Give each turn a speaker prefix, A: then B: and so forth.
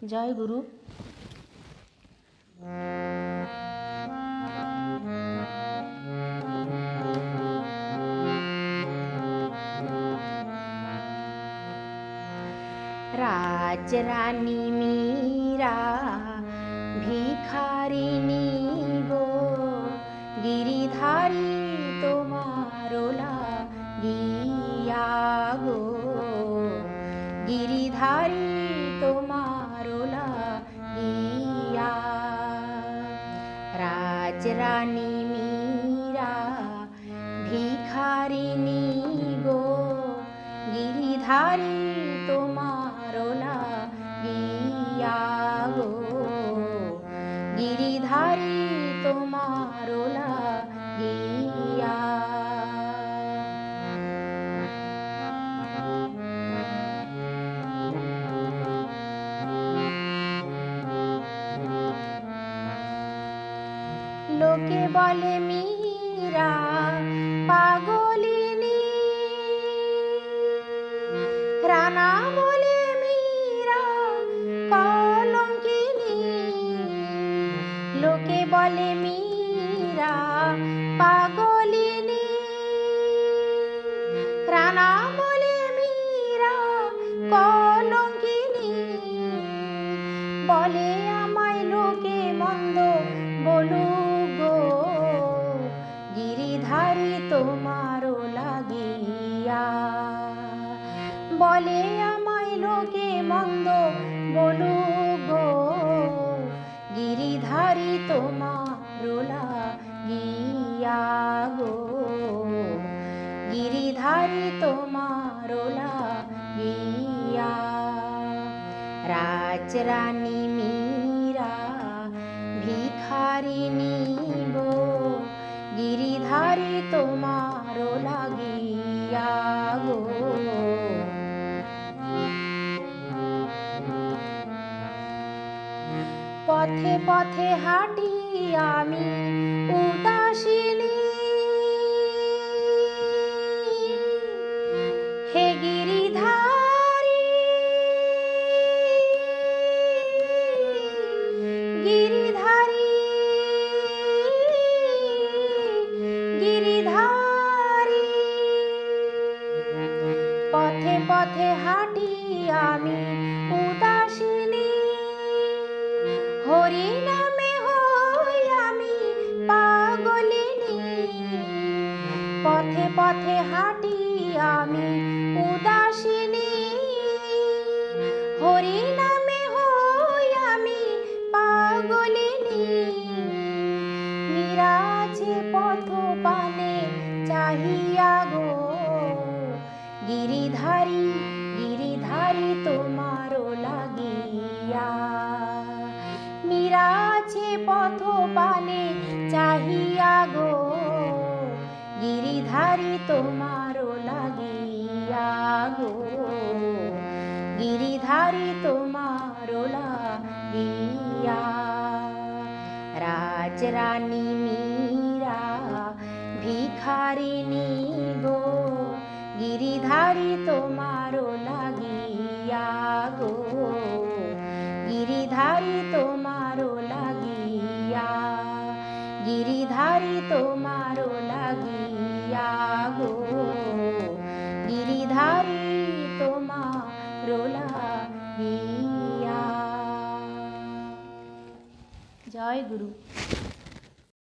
A: জয় গুরু। রাজরানী মীরা ভিখারিণী গো গিরিধারী তোমার গিয়া গো গিরিধারী রাজরানী মীরা ভিখারিণী গো গিরিধারী তোমার গিয়া গো গিরিধারী তোমার লোকে বলে মীরা, পাগলিনী। রানা বলে মীরা, কলঙ্কিনী। লোকে বলে মীরা, পাগলিনী। রানা বলে মীরা, কলঙ্কিনী। বলে আমায় লোকে মন্দ বলু গো গিরিধারী তোমারও লাগিয়া। বলে আমায় লোকে মন্দ বলু গো। গিরিধারী তোমারও লাগিয়া গো। গিরিধারী তোমারও লাগিয়া। রাজরানী মীরা ভিখারিণী পথে পথে হাঁটি আমি উদাসিনী। হে গিরিধারী গিরিধারী গিরিধারী। পথে পথে হাঁটি আমি উদাসিনী। হরি নামে হই আমি পাগলিনী পথে পথে হাঁটি আমি উদাসিনী। হরি নামে হই আমি পাগলিনী মিরাজে পথ পানে চাহিয়া গো। গিরিধারী গিরিধারী তোমার লাগিয়া। পানে চাহিয়া গো, গিরিধারী তোমার লাগিয়া গো, গিরিধারী তোমার লাগিয়া। রাজরানী মীরা, ভিখারিণী গো, গিরিধারী তোমার লাগিয়া গিরিধারী তোমার লাগিয়া গো। গিরিধারি তোমার লাগিয়া। জয় গুরু।